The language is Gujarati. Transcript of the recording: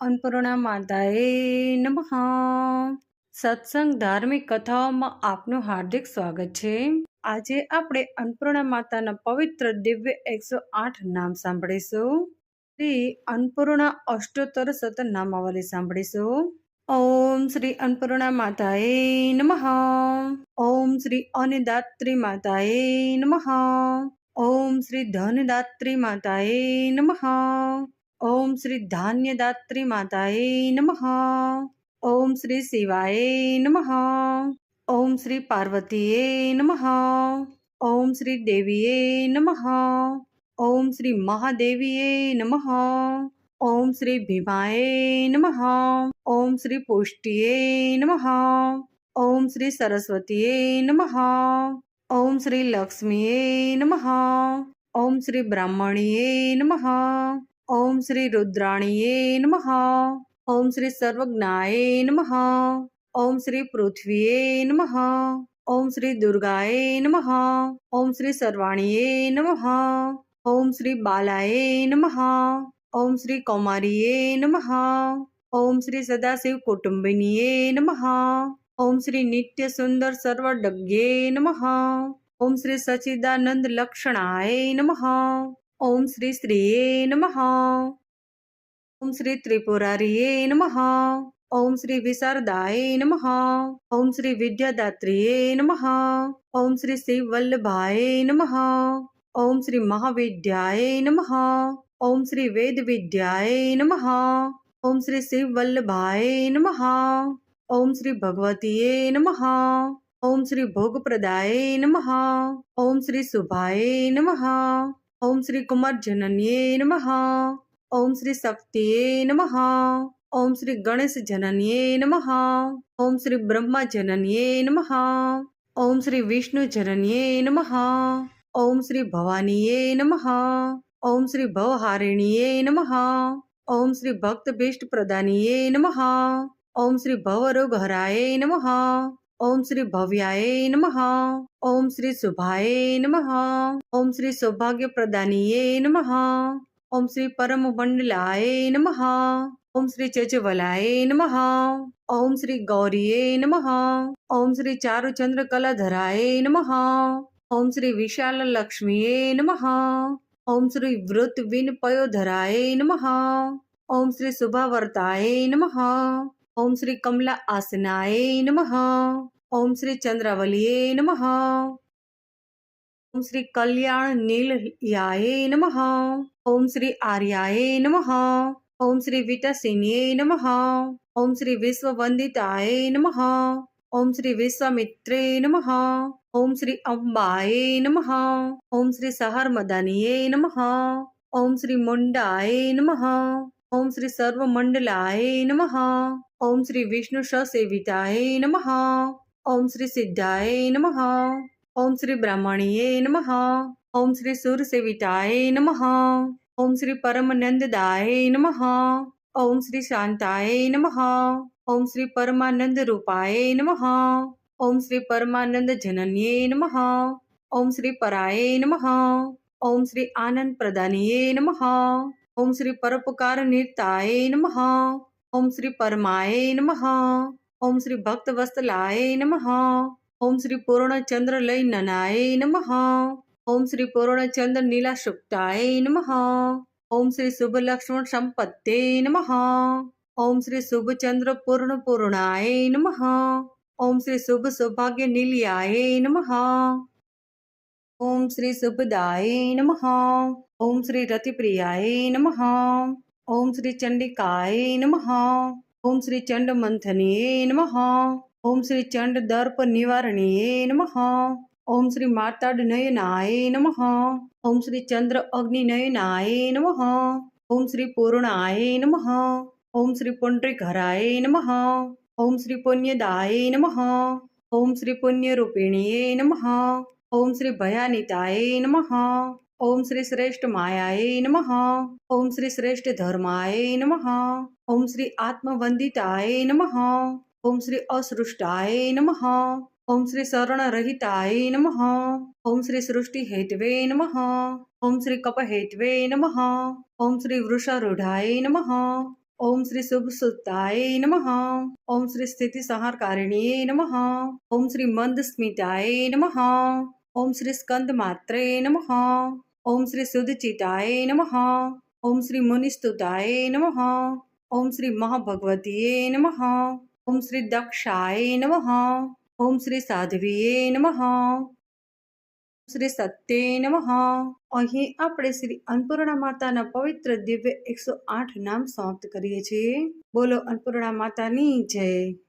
અન્નપૂર્ણા માતાએ નમઃ. સત્સંગ ધાર્મિક કથાઓમાં આપનું હાર્દિક સ્વાગત છે. આજે આપણે અન્નપૂર્ણા માતાના પવિત્ર દિવ્ય એકસો આઠ નામ સાંભળીશું. શ્રી અન્નપૂર્ણા અષ્ટોત્તર સત નામાવલી સાંભળીશું. ઓમ શ્રી અન્નપૂર્ણા માતાએ નમઃ. ઓમ શ્રી અનિદાત્રી માતાએ નમઃ. ઓમ શ્રી ધનદાત્રી માતાએ નમઃ. ઓમ શ્રી ધાન્યદાત્રી માતાએ નમઃ ઓમ શ્રી શિવાય નમઃ ઓમ શ્રી પાર્વતીએ નમઃ ઓમ શ્રી દેવીએ નમઃ ઓમ શ્રી મહાદેવીએ નમઃ ઓમ શ્રી ભીમાએ નમઃ ઓમ શ્રી પુષ્ટિએ નમઃ ઓમ શ્રી સરસ્વતીએ નમઃ ઓમ શ્રી લક્ષ્મીએ નમઃ ઓમ શ્રી બ્રાહ્મણીએ નમઃ ઓમ શ્રી રુદ્રાણીએ નમઃ ઓમ શ્રી સર્વજ્ઞાએ નમઃ ઓમ શ્રી પૃથ્વીએ નમઃ ઓમ શ્રી દુર્ગાએ નમઃ ઓમ શ્રી સર્વાણીએ નમઃ ઓમ શ્રી બાલાએ નમઃ ઓમ શ્રી કૌમારીએ નમઃ ઓમ શ્રી સદાશિવ કુટુંબિનીએ નમઃ ઓમ શ્રી નિત્ય સુંદર સર્વડગ્યે નમઃ ઓમ શ્રી સચિદાનંદ લક્ષણાય નમઃ ઓમ શ્રી શ્રીએ નમઃ ઓમ શ્રી ત્રિપુરારીએ નમઃ ઓમ શ્રી વિશારદાય નમઃ ઓમ શ્રી વિદ્યાદાત્રીએ નમઃ ઓમ શ્રી શિવ વલ્લભાય નમઃ ઓમ શ્રી મહાવિદ્યાય નમઃ ઓમ શ્રી વેદ વિદ્યાય નમઃ ઓમ શ્રી શિવ વલ્લભાય નમઃ ઓમ શ્રી ભગવતીએ નમઃ ઓમ શ્રી ભોગપ્રદાય નમઃ ઓમ શ્રી શુભાય નમઃ ઓમ શ્રી કુમાર જનન્યે નમઃ. ઓમ શ્રી શક્તિએ નમઃ. ઓમ શ્રી ગણેશ જનન્યે નમઃ. ઓમ શ્રી બ્રહ્મા જનન્યે નમઃ. ઓમ શ્રી વિષ્ણુ જનન્યે નમઃ. ઓમ શ્રી ભવાનીએ નમઃ. ઓમ શ્રી ભવહારિણીએ નમઃ. ઓમ શ્રી ભક્ત ભીષ્ટ પ્રદાનીએ નમઃ. ઓમ શ્રી ભવરોગહરાય નમઃ. ઓમ શ્રી ભવ્યાય નમઃ ઓમ શ્રી શુભાય નમઃ ઓમ શ્રી સૌભાગ્ય પ્રદાનીએ નમઃ ઓમ શ્રી પરમ મંડલાય નમઃ ઓમ શ્રી ચજવલાય નમઃ ઓમ શ્રી ગૌરીએ નમઃ ઓમ શ્રી ચારુચંદ્ર કલાધરાય નમઃ ઓમ શ્રી વિશાલ લક્ષ્મીએ નમઃ ઓમ શ્રી વૃત વિન પયોધરાય નમઃ ઓમ શ્રી શુભાવર્તાય નમઃ ઓમ શ્રી કમલા આસનાય નમઃ ઓમ શ્રી ચંદ્રાવલીએ નમઃ ઓમ શ્રી કલ્યાણ નીલયાય નમઃ ઓમ શ્રી આર્યાય નમઃ ઓમ શ્રી વિટસિન્યે નમઃ ઓમ શ્રી વિશ્વવંદિતાય નમઃ ઓમ શ્રી વિશ્વામિત્રે નમઃ ઓમ શ્રી અંબાય નમઃ ઓમ શ્રી સહારમદાનીય નમઃ ઓમ શ્રી મુંડાય નમઃ ઓમ શ્રી સર્વમંડલાય નમઃ ઓમ શ્રી વિષ્ણુ સેવિતાય નમઃ ઓમ શ્રી સિદ્ધાય નમઃ ઓમ શ્રી બ્રાહ્મણીએ નમઃ ઓમ શ્રી સુરસેવિતાય નમઃ ઓમ શ્રી પરમનંદદાય નમઃ ઓમ શ્રી શાંતાય નમઃ ઓમ શ્રી પરમાનંદ રૂપાય નમઃ ઓમ શ્રી પરમાનંદ જનન્યે નમઃ ઓમ શ્રી પરાય નમઃ ઓમ શ્રી આનંદ પ્રદાનીએ નમઃ ઓમ શ્રી પરોપકાર નિર્તાય નમઃ ઓમ શ્રી પરમાય નમઃ. ઓમ શ્રી ભક્ત વસ્તલાય નમઃ. ઓમ શ્રી પૂર્ણચંદ્ર લય નનાય નમઃ. ઓમ શ્રી પૂર્ણચંદ્ર નીલા શુક્તાય નમઃ. ઓમ શ્રી શુભ લક્ષ્મણ સંપત્તે નમઃ. ઓમ શ્રી શુભચંદ્ર પૂર્ણ પૂર્ણાય નમઃ. ઓમ શ્રી શુભ સૌભાગ્ય નિલયાય નમઃ. ઓમ શ્રી શુભદાય નમઃ. ઓમ શ્રી રતિપ્રિયાય નમઃ. ઓમ શ્રી ચંડિકાય નમઃ ઓમ શ્રી ચંડ મંથનીય નમઃ ઓમ શ્રી ચંડ દર્પ નિવારણીય નમઃ ઓમ શ્રી માતાડ નયનાય નમઃ ઓમ શ્રી ચંદ્ર અગ્નિ નયનાય નમઃ ઓમ શ્રી પૂર્ણાય નમઃ ઓમ શ્રી પુંડરીઘરાય નમઃ ઓમ શ્રી પુણ્યદાય નમઃ ઓમ શ્રી પુણ્યરૂપિણીય નમઃ ઓમ શ્રી ભયાનિતાય નમઃ ઓમ શ્રી શ્રેષ્ઠ માયાએ નમઃ ઓમ શ્રી શ્રેષ્ઠ ધર્માય નમઃ ઓમ શ્રી આત્મવંદિતાય નમઃ ઓમ શ્રી અસૃષ્ટાય નમઃ ઓમ શ્રી શરણરહિતાય નમઃ ઓમ શ્રી સૃષ્ટિ હેતવે નમઃ ઓમ શ્રી કપહેતવે નમઃ ઓમ શ્રી વૃષારૂઢાય નમઃ ઓમ શ્રી શુભ સુતાય નમઃ ઓમ શ્રી સ્થિતિ સંહારકારિણીએ નમઃ ઓમ શ્રી મંદ સ્મિતાય નમઃ ઓમ શ્રી સ્કંદ માત્રે નમઃ ઓમ શ્રી સુદચિતાય નમઃ. ઓમ શ્રી મુનિસ્તુતાય નમઃ. ઓમ શ્રી મહાભગવતીએ નમઃ. ઓમ શ્રી દક્ષાય નમઃ. ઓમ શ્રી સાધ્વીએ નમઃ. શ્રી સત્યે નમઃ. અહીં આપણે શ્રી અન્નપૂર્ણા માતાના પવિત્ર દિવ્ય એકસો આઠ નામ સમાપ્ત કરીએ છીએ. બોલો અન્નપૂર્ણા માતાની જય.